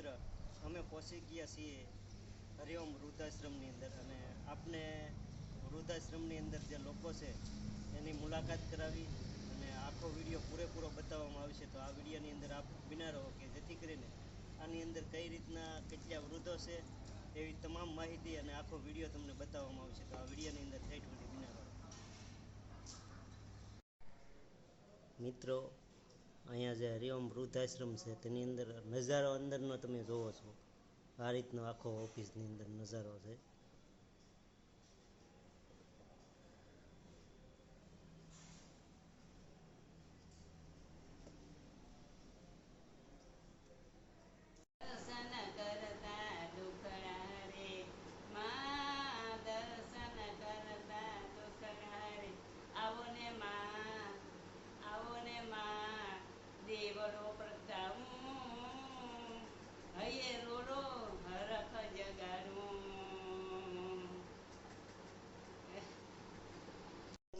મિત્ર, અમે પહોંચી ગયા છીએ હરિઓમ વૃદ્ધાશ્રમની અંદર અને આપને વૃદ્ધાશ્રમની અંદર જે લોકો છે, એની મુલાકાત કરાવી અને આખો વીડિયો પૂરેપૂરો બતાવવામાં આવશે તો આ વિડીયોની અંદર આપ બિના રહો કે જેથી કરીને આની અંદર કઈ રીતના કેટલા વૃદ્ધો છે, એવી તમામ માહિતી અને આખો વીડિયો તમને બતાવવામાં આવશે તો આ વિડીયોની અંદર થઈ ટ્વેન્ટી બિના રહો. મિત્રો અહીંયા જે હરિઓમ વૃદ્ધાશ્રમ છે, તેની અંદર નજારો અંદરનો તમે જોવો છો. આ રીતનો આખો ઓફિસની અંદર નજારો છે દર્શન કરતા દુખડા રે માં દર્શન કરતા દુખડા રે આવો ને માં આવો ને માં દેવરો પ્રગટાવું હૈયે રોડો હરખ જગાડું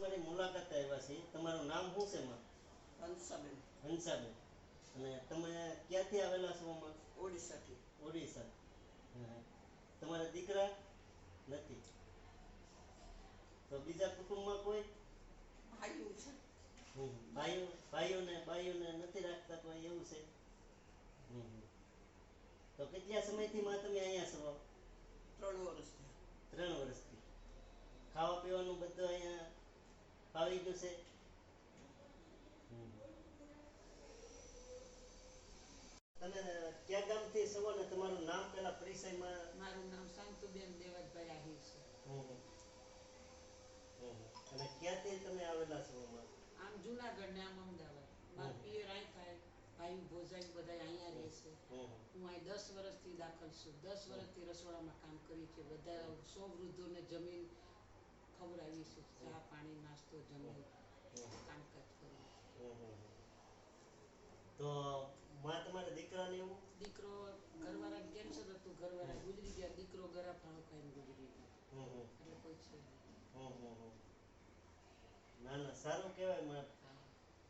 તમારી મુલાકાત આવ્યા છે. તમારું નામ શું છે માં? હંસાબેન. હંસાબેન. અને તમે ક્યાંથી આવેલા છો માં? ઓડિશાથી. ઓડિશા. તમારા દીકરા? નથી. તો બીજા કુટુંબમાં કોઈ? ભાઈઓ છે. ભાઈઓ ભાઈઓને ભાઈઓને નથી રાખતા કોઈ એવું છે. તો કેટલા સમયથી માં તમે અહીંયા છો? ત્રણ વર્ષથી ત્રણ વર્ષથી. ખાવા પીવાનું બધું અહીંયા ફાવી જશે તમે ક્યાં ગામથી સવો ને તમારું નામ પેલા પરિચયમાં? મારું નામ શાંતુબેન દેવતભાઈ આહિર છે. અને ક્યાંથી તમે આવેલા છો આમાં? જુનાગઢ ને આમ અમદાવાદ. મારા. પિયર અહીં થાય ભાઈ ભોજાઈ બધા અહીંયા રહે છે. હું અહીં દસ વર્ષથી દાખલ છું. દસ વર્ષથી રસોડામાં કામ કરી છે. બધા સો વૃદ્ધોને જમીન ખવડાવી છે ચા પાણી નાસ્તો જમી કામકાજ હમ. તો માં તમારા દીકરાને એવું? દીકરો ઘરવાળા કેન્સર હતું ઘરવાળા ગુજરી ગયા? દીકરો ગરા ફાળો ખાઈને ગુજરી ગયો. એટલે કોઈ છે. ના ના સારું કહેવાયમાં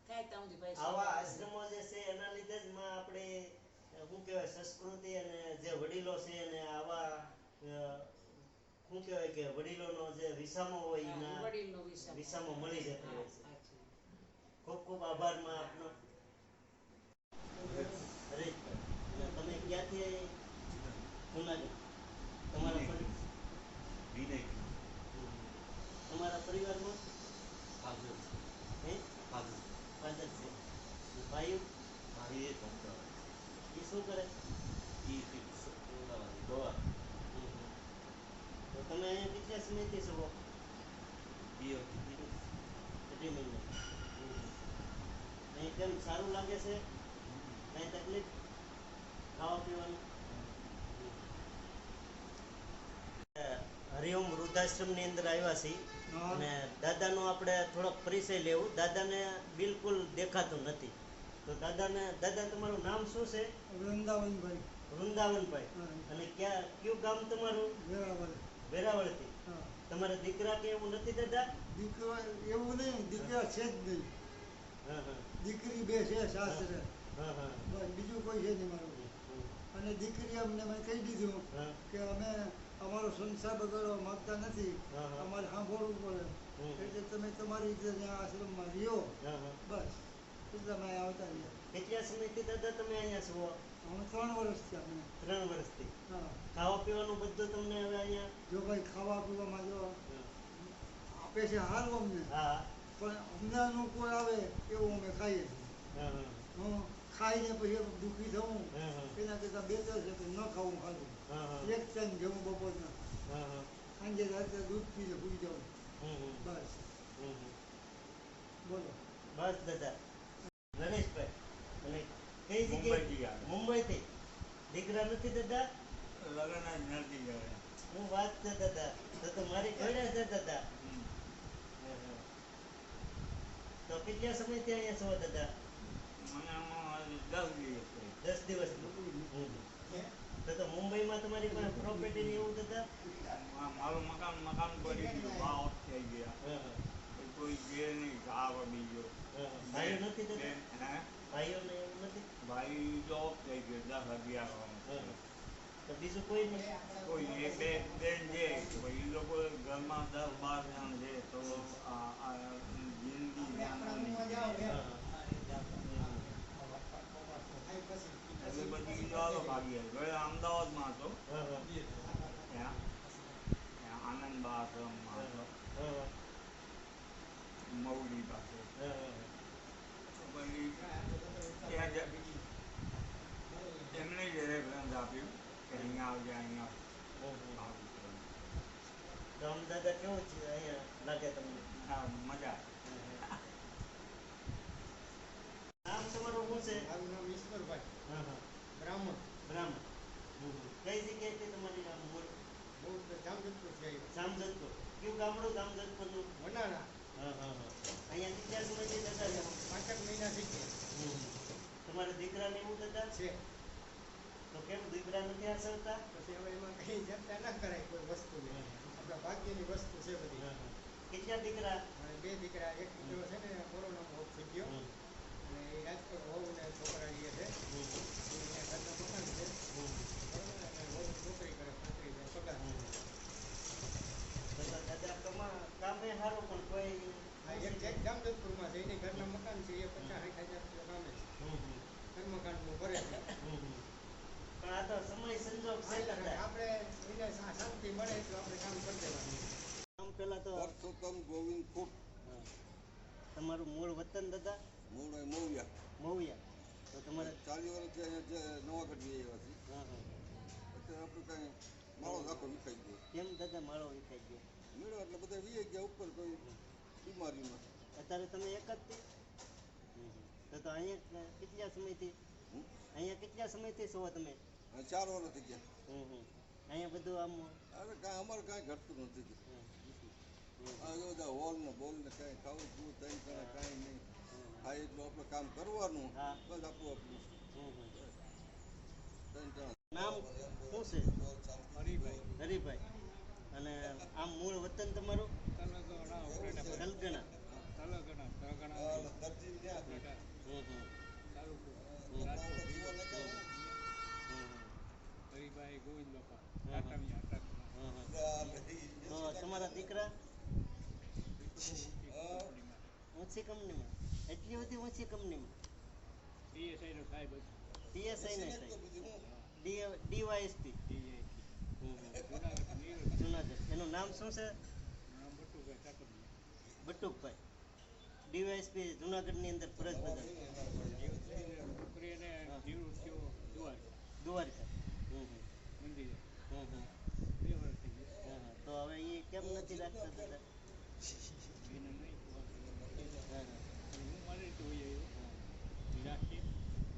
કાંઈ ત્યાં સુધી આવા આશ્રમો જે છે એના લીધે જ માં આપણે શું કહેવાય સંસ્કૃતિ અને જે વડીલો છે અને આવા શું કહેવાય કે વડીલોનો જે વિસામો હોય એના વડીલનો વિસામો. વિસામો મળી જતો હોય છે. ખૂબ ખૂબ આભારમાં આપનો. તમે ક્યાંથી જુનાગઢ. તમારા પરિવાર? વિનય. તમારા પરિવારમાં? ફાધર હે? ફાધર ફાધર છે. ભાઈઓ? ભાઈ એ શું કરે? એ કંઈક અમદાવાદ ગવા હમ. તો તમે અહીંયા કેટલા નહીં થઈ શકો. અઢી મહિના અહીં કેમ સારું લાગે છે નહીં તકલીફ ખાવા પીવાનું. હરિઓમ વૃદ્ધાશ્રમની અંદર આવ્યા છીએ. અને દાદાનો આપણે થોડોક પરિચય લેવું. દાદાને બિલકુલ દેખાતું નથી. તો દાદાને દાદા તમારું નામ શું છે? વૃંદાવનભાઈ. વૃંદાવનભાઈ. અને ક્યાં કયું ગામ તમારું? વેરાવળ. વેરાવળથી. તમારા દીકરા કે એવું નથી દાદા? દીકરો એવું નહીં દીકરા છે જ નહીં. દીકરી બે છે સાસરે. હા હા. બસ બીજું કોઈ છે નહીં મારું. અને દીકરી અમને મેં કહી દીધું કે અમે અમારો સંસાર બગાડવા માંગતા નથી. અમારે સાંભળવું પડે. એટલે તમે તમારી રીતે આશ્રમમાં રહ્યો. બસ. એટલે અમે આવતા રહ્યા. કેટલા સમયથી દાદા તમે અહીંયા છો? અમે ત્રણ વર્ષથી અમે ત્રણ વર્ષથી? હા. ખાવા પીવાનું બધું તમને હવે અહીંયા? જો ભાઈ ખાવા પીવામાં જો આપે છે સારું અમને. હા. પણ અમને અનુકૂળ આવે એવું અમે ખાઈએ. છીએ હા હા. હું ખાઈને પછી દુઃખી થવું હા હા. એના કરતાં બેટર છે કે ન ખાવું ખાધું હા હા. એક ટાઈમ જવું બપોરના. હા હા. સાંજે રાત્રે દૂધ પીને ભૂલી હમ બસ. બોલો. બસ દાદા ગણેશભાઈ અને કઈ મુંબઈથી જગ્યાએ આવે. મુંબઈથી દીકરા નથી દાદા? લગ્ન જ નથી ગયા હું વાત છે દાદા. તો તો મારી ઘરે છે દાદા. તો કેટલા સમયથી અહીંયા છો દાદા? દસ દિવસ તો તો મુંબઈમાં તમારી પાસે પ્રોપર્ટી ને એવું દાદા? મારું મકાન મકાન પડી ગયું. ભાવ થઈ ગયા. કોઈ જે નહીં. બીજો. હા, હા. ભાઈઓ નથી દાદા? હે? ભાઈઓને એવું નથી? ભાઈ જોબ થઈ ગયો. દસ અગિયાર બીજું કોઈ નહીં. કોઈ બે બેન છે લોકો ઘરમાં દસ બાર જણ છે તો એટલે ભાગી અમદાવાદમાં હતો. ત્યાં ત્યાં આનંદબા આશ્રમમાં હતો. મૌલી પાસે તો પછી ત્યાં જ એમને જ રેફરન્સ આપ્યું કે અહીંયા આવજે અહીંયા આવું છે. તો આમ દાદા કેવું છે? અહીંયા લાગે તમને? હા મજા નામ તમારું શું છે? મારું નામ ઈશ્વરભાઈ. હા હા. બ્રાહ્મણ. બ્રાહ્મણ. કઈ જગ્યાએથી તમારી નામ? બોલ. બહુ જામજતપુર છે જામજતપુર કયું ગામડું જામજોધપુરનું વનાણા. હા હા હા. અહીંયા કેટલા સમયથી દાદા? છો પાંચેક મહિના થઈ ગયા તમારા દીકરાને એવું દાદા? છે. કેમ દીકરા નથી આચરતા પછી હવે એમાં કઈ જતા ના કરાય કોઈ વસ્તુની. આપણા ભાગ્યની વસ્તુ છે બધી. કેટલા દીકરા? બે દીકરા એક દીકરો છે ને કોરોનામાં થઈ ગયો. અને એ રાજકોટ વહુ ને છોકરા છે એ અહીંયા ઘરના મકાન છે બરાબર? અને વહુ નોકરી કરે પાંત્રીસ હજાર પગાર તો દાદા કમા કામે સારું પણ કોઈ આ એક છે જામજોધપુરમાં છે એની ઘરના મકાન છે એ પચાસ સાઠ હજાર રૂપિયા કામે છે ઘરમકાનનું ભરે છે પણ આ તો સમય સંજોગ છે દાદા આપણે એને શા- શાંતિ મળે એટલું આપણે કામ કરી દેવાનું આમ પેલા તો પરસોત્તમ ગોવિંદ ફૂટ તમારું મૂળ વતન દાદા મૂળ મૌર્યા મોવિયા તો તમારે ચાલી વર્ષ નવાગઢ જઈ આવ્યા છે હા હા અત્યારે આપણું કાંઈ માળો આખો વિખાઈ ગયો કેમ દાદા માળો વિખાઈ ગયો મેળો એટલે બધા વી ગયા ઉપર કોઈ બીમારીમાં અત્યારે તમે એક જ તે તો અહીંયા કેટલા સમયથી? અહીંયા કેટલા સમયથી છો તમે? ચાર વર્ષ થઈ ગયા. હમ હમ. અહીંયા બધું આમ અરે કાંઈ અમારે કાંઈ ઘટતું નથી. આ બધા હોલ ને બોલ ને કાંઈ ખાવું પીવું ત્રણ કરે કાંઈ નહીં. હા એટલું આપણે કામ કરવાનું હા. બસ આપણું. આપણું નામ શું છે? હરિભાઈ. અને આમ મૂળ વતન તમારું? તમારા દીકરા. ઊંચી કંપનીમાં. એટલી બધી ઊંચી કંપનીમાં. પીએસઆઈ નો સાહેબ હતો પીએસઆઈ ને સાહેબ ડીવાયએસપી. જુનાગઢ. એનું નામ શું છે? બટુકભાઈ. ડીવાયએસપી જુનાગઢની અંદર ફરજ બજાવે દ્વારકા દ્વારકા મંદિરે તો હવે એ કેમ નથી રાખતા દાદા એને નહીં ખબર. હા, હા. હું મારી રીતે હોઈ આવ્યો હા, એ રાખી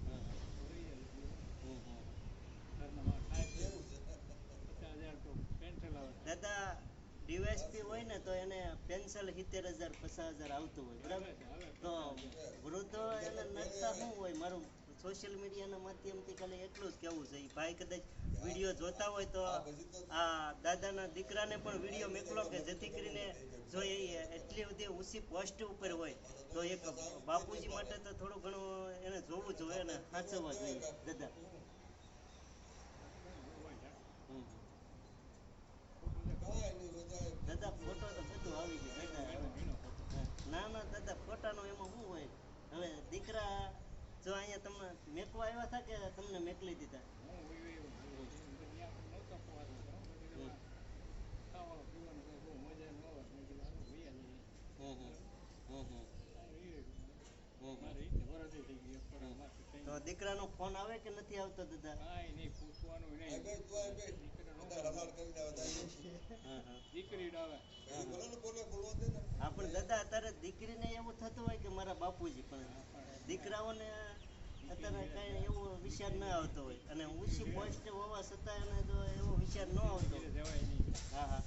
હા, હા. તો રહી જાય હમ હમ. ઘરના માં ખાય પચાસ હજાર તો પેન્શન આવે દાદા ડીવાયસપી હોય ને તો એને પેન્સિલ સિત્તેર હજાર પચાસ હજાર આવતું હોય બરાબર. તો વૃદ્ધો એને નડતા શું હોય મારું સોશિયલ મીડિયાના માધ્યમથી ખાલી એટલું જ કહેવું છે એ ભાઈ કદાચ વીડિયો જોતા હોય તો આ દાદાના દીકરાને પણ વીડિયો મોકલો કે જેથી કરીને જો એટલી બધી ઊંચી પોસ્ટ ઉપર હોય, તો એક બાપુજી માટે તો થોડું ઘણું એને જોવું જોઈએ અને સાચવવા જોઈએ. દાદા. દાદા ફોટો તો બધું આવી ગયું. ના ના, દાદા ફોટાનો એમાં શું હોય? હવે દીકરા જો અહીંયા તમે મેકવા આવ્યા હતા કે તમને મેકલી દીધા હું હોય એવું હોય. ત્યાં પણ નહોતો પોહાતો. બરાબર. હમ. ખાવાનું પીવાનું કંઈ બહુ મજા ન આવે મેં કીધું હાલો વહી આવીએ. હમ હમ હમ હમ સારું એ હમ મારે હમ. રીતે વરદે થઈ ગઈ એક વરસ માથે થઈ તો દીકરાનો ફોન આવે કે નથી આવતો દાદા? દીકરી હા, પણ દાદા, અત્યારે દીકરીને એવું થતું હોય કે મારા બાપુજી પણ દીકરાઓને અત્યારે કઈ એવો વિચાર ન આવતો હોય. અને ઊંચી પોસ્ટ હોવા છતાં એવો વિચાર ન આવતો હા હા.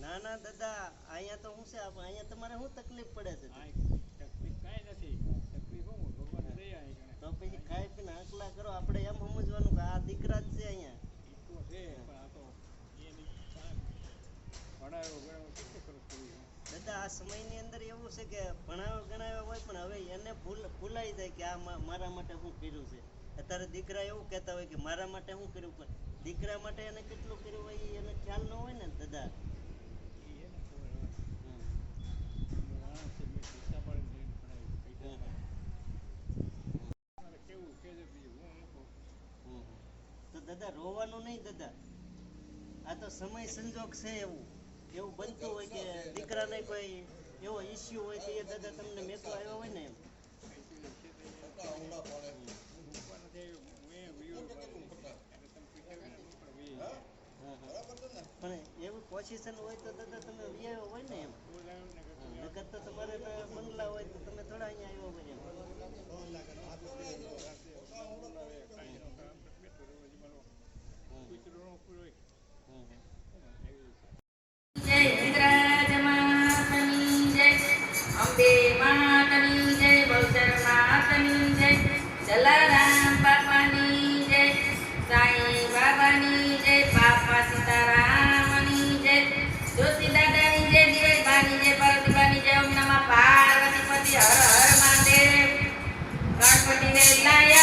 ના ના દાદા અહીંયા તો શું છે? અહીંયા તમારે શું તકલીફ પડે છે? તકલીફ હું તો પછી ખાઈ પીને આંકલા કરો. આપણે એમ સમજવાનું કે આ દીકરા જ છે અહીંયા. દાદા આ સમયની અંદર એવું છે કે ભણાવ્યો ગણાવ્યા હોય પણ હવે એને ભૂલ ભૂલાઈ જાય કે આ મારા માટે હું કર્યું છે? અત્યારે દીકરા એવું કહેતા હોય કે મારા માટે શું કર્યું? પણ દીકરા માટે એને કેટલું કર્યું હોય એને ખ્યાલ ન હોય ને દાદા. તો દાદા, રોવાનું નહીં દાદા. આ તો સમય સંજોગ છે એવું. એવું બનતું હોય કે દીકરાને કોઈ એવો ઇસ્યુ હોય તો એ દાદા તમને મેં આવ્યો હોય ને એમ? પોઝિશન હોય તો દાદા તમે વ્યાયો હોય ને એમ નગર તો તમારે બંગલા હોય તો તમે થોડા અહીંયા આવ્યો હોય એમ અંબે માતની જય બહુચર માતની જય જલારામ Amen.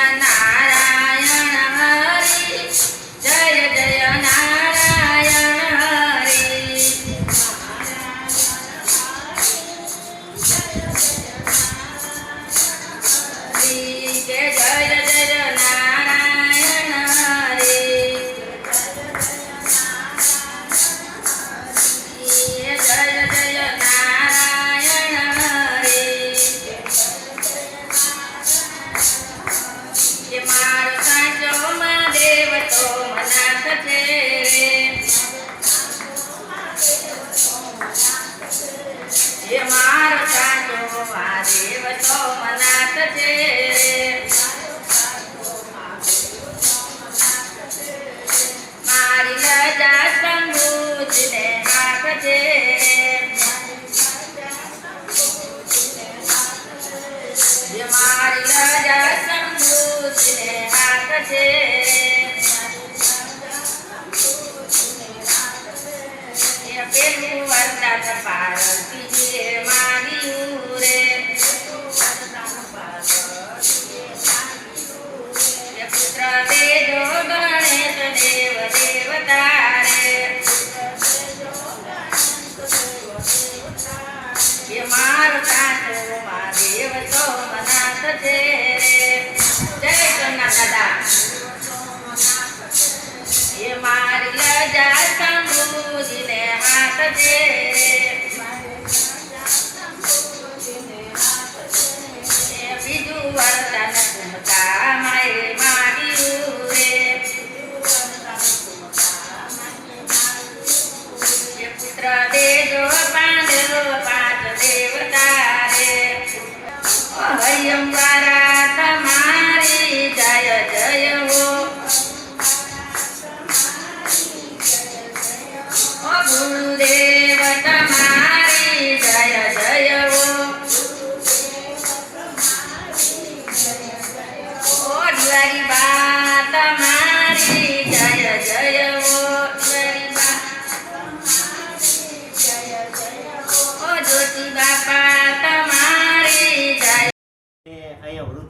na.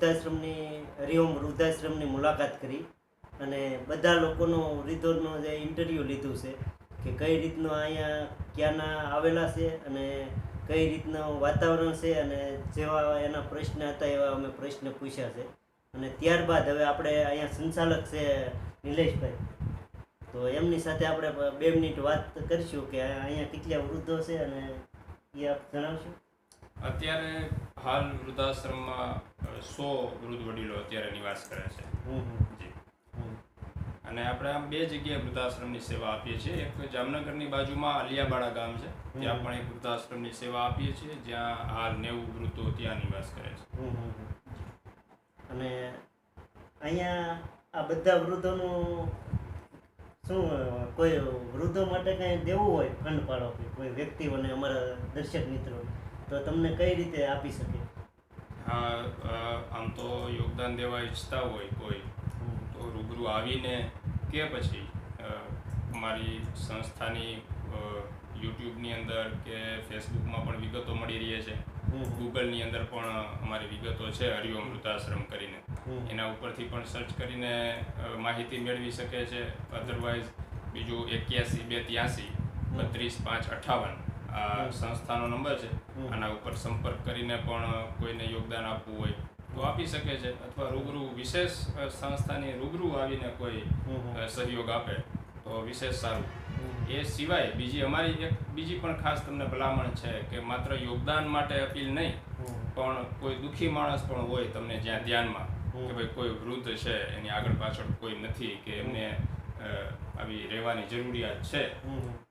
વૃદ્ધાશ્રમની હરિઓમ વૃદ્ધાશ્રમની મુલાકાત કરી અને બધા લોકોનો વૃદ્ધોનો જે ઇન્ટરવ્યૂ લીધું છે કે કઈ રીતનું અહીંયા ક્યાંના આવેલા છે અને કઈ રીતનું વાતાવરણ છે અને જેવા એના પ્રશ્ન હતા એવા અમે પ્રશ્ન પૂછ્યા છે. અને ત્યારબાદ હવે આપણે અહીંયા સંચાલક છે નિલેશભાઈ. તો એમની સાથે આપણે બે મિનિટ વાત કરીશું કે અહીંયા કેટલા વૃદ્ધો છે અને એ આપ જણાવશો? અત્યારે હાલ વૃદ્ધાશ્રમમાં સો વૃદ્ધ વડીલો અત્યારે નિવાસ કરે છે. જી. અને આપણે આમ બે જગ્યાએ વૃદ્ધાશ્રમની સેવા આપીએ છીએ. એક જામનગરની બાજુમાં અલિયાબાડા ગામ છે. ત્યાં પણ એક વૃદ્ધાશ્રમની સેવા આપીએ છીએ જ્યાં હાલ નેવું વૃદ્ધો ત્યાં નિવાસ કરે છે. અને અહીંયા આ બધા વૃદ્ધોનું શું કોઈ વૃદ્ધો માટે કંઈ દેવું હોય ખંડ પાડો કે કોઈ વ્યક્તિઓને અમારા દર્શક મિત્રો? તો તમને કઈ રીતે આપી શકે? હા આમ તો યોગદાન દેવા ઈચ્છતા હોય કોઈ તો રૂબરૂ આવીને કે પછી મારી અમારી સંસ્થાની યુટ્યુબની અંદર કે ફેસબુકમાં પણ વિગતો મળી રહી છે. ગૂગલની અંદર પણ અમારી વિગતો છે હરિઓમ વૃદ્ધાશ્રમ કરીને. એના ઉપરથી પણ સર્ચ કરીને માહિતી મેળવી શકે છે. અધરવાઇઝ બીજું એક્યાસી બે ત્યાસી બત્રીસ પાંચ અઠાવન. આ સંસ્થાનો નંબર છે. આના ઉપર સંપર્ક કરીને પણ કોઈને યોગદાન આપવું હોય તો આપી શકે છે અથવા રૂબરૂ વિશેષ સંસ્થાની રૂબરૂ આવીને કોઈ સહયોગ આપે તો વિશેષ સારું. એ સિવાય બીજી અમારી એક બીજી પણ ખાસ તમને ભલામણ છે કે માત્ર યોગદાન માટે અપીલ નહીં પણ કોઈ દુઃખી માણસ પણ હોય તમને જ્યાં ધ્યાનમાં કે ભાઈ કોઈ વૃદ્ધ છે એની આગળ પાછળ કોઈ નથી કે એમને આવી રહેવાની જરૂરિયાત છે.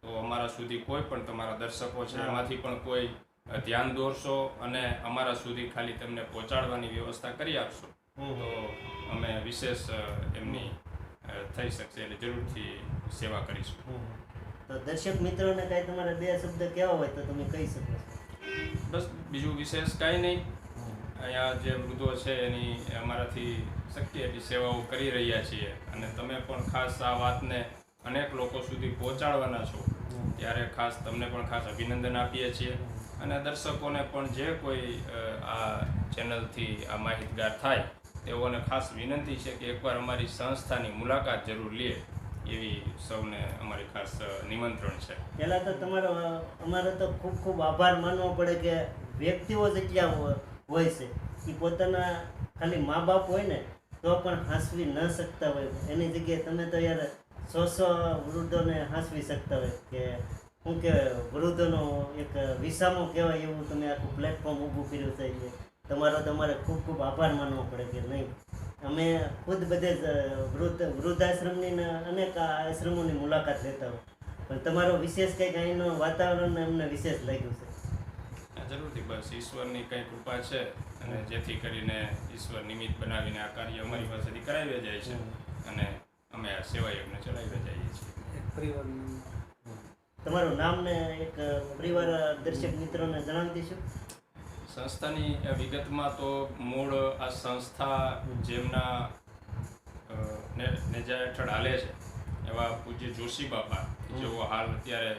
તો અમારા સુધી કોઈ પણ તમારા દર્શકો છે એમાંથી પણ કોઈ ધ્યાન દોરશો અને અમારા સુધી ખાલી તમને પહોંચાડવાની વ્યવસ્થા કરી આપશો. તો અમે વિશેષ એમની થઈ શકશે એટલે જરૂરથી સેવા કરીશું. તો દર્શક મિત્રોને કાંઈ તમારે બે શબ્દ કહેવા હોય તો તમે કહી શકો બસ બીજું વિશેષ કાંઈ નહીં. અહીંયા જે વૃદ્ધો છે એની અમારાથી શક્ય એટલી સેવાઓ કરી રહ્યા છીએ. અને તમે પણ ખાસ આ વાતને અનેક લોકો સુધી પહોંચાડવાના છો. ત્યારે ખાસ તમને પણ ખાસ અભિનંદન આપીએ છીએ. અને દર્શકોને પણ જે કોઈ આ ચેનલથી આ માહિતગાર થાય, તેઓને ખાસ વિનંતી છે કે એકવાર અમારી સંસ્થાની મુલાકાત જરૂર લે, એવી સૌને અમારી ખાસ નિમંત્રણ છે. પહેલાં તો તમારો અમારો તો ખૂબ ખૂબ આભાર માનવો પડે કે વ્યક્તિઓ જેટલા હો- હોય છે એ પોતાના ખાલી મા બાપ હોય ને તો પણ હાંસવી ન શકતા હોય. એની જગ્યાએ તમે તો યાર સો સો વૃદ્ધોને હાંસવી શકતા હોય કે શું કે વૃદ્ધોનો એક વિસામો કહેવાય એવું તમે આખું પ્લેટફોર્મ ઊભું કર્યું છે એ તમારો તમારે ખૂબ ખૂબ આભાર માનવો પડે કે નહીં. અમે ખુદ બધે વૃદ્ધ વૃદ્ધાશ્રમની અનેક આશ્રમોની મુલાકાત લેતા હોય. પણ તમારો વિશેષ કંઈક અહીંનું વાતાવરણ અમને વિશેષ લાગ્યું છે. જરૂરથી. બસ ઈશ્વરની કંઈ કૃપા છે. અને જેથી કરીને ઈશ્વર નિમિત્ત બનાવીને આ કાર્ય અમારી પાસેથી કરાવ્યા જાય છે. અને અમે આ સેવા યજ્ઞ ચલાવ્યા જઈએ છીએ. તમારું નામ ને એક પરિવાર દર્શક મિત્રોને જણાવી દઈશું સંસ્થાની વિગતમાં તો મૂળ આ સંસ્થા જેમના નેજા હેઠળ હાલે છે એવા પૂજ્ય જોશી બાપા જેઓ હાલ અત્યારે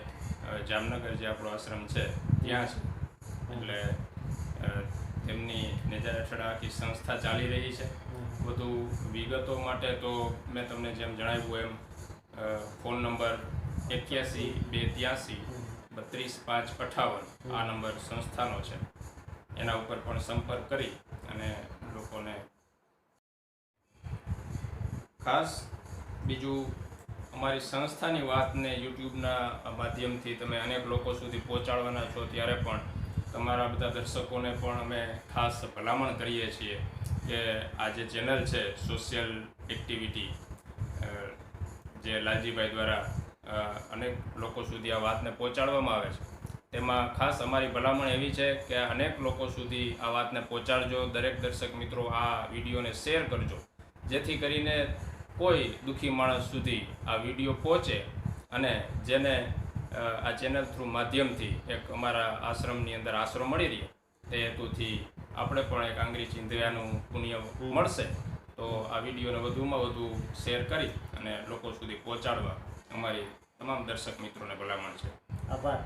જામનગર જે આપણો આશ્રમ છે ત્યાં છે. એટલે તેમની નેજા હેઠળ આખી સંસ્થા ચાલી રહી છે. વધુ વિગતો માટે તો મેં તમને જેમ જણાવ્યું એમ ફોન નંબર એક્યાસી બે ત્યાસી બત્રીસ પાંચ અઠાવન આ નંબર સંસ્થાનો છે. એના ઉપર પણ સંપર્ક કરી અને લોકોને ખાસ બીજું અમારી સંસ્થાની વાતને યુટ્યુબના માધ્યમથી તમે અનેક લોકો સુધી પહોંચાડવાના છો ત્યારે પણ તમારા બધા દર્શકોને પણ અમે ખાસ ભલામણ કરીએ છીએ કે આ જે ચેનલ છે સોશિયલ એક્ટિવિટી જે લાલજીભાઈ દ્વારા અનેક લોકો સુધી આ વાતને પહોંચાડવામાં આવે છે, તેમાં ખાસ અમારી ભલામણ એવી છે કે અનેક લોકો સુધી આ વાતને પહોંચાડજો, દરેક દર્શક મિત્રો આ વિડીયોને શેર કરજો, જેથી કરીને કોઈ દુઃખી માણસ સુધી આ વીડિયો પહોંચે અને જેને આ ચેનલ થ્રુ માધ્યમથી એક અમારા આશ્રમની અંદર આશરો મળી રહે તે હેતુથી આપણે પણ એક આંગળી ચિંધ્યાનું પુણ્ય મળશે. તો આ વિડીયોને વધુમાં વધુ શેર કરી અને લોકો સુધી પહોંચાડવા અમારી તમામ દર્શક મિત્રોને ભલામણ છે. આભાર.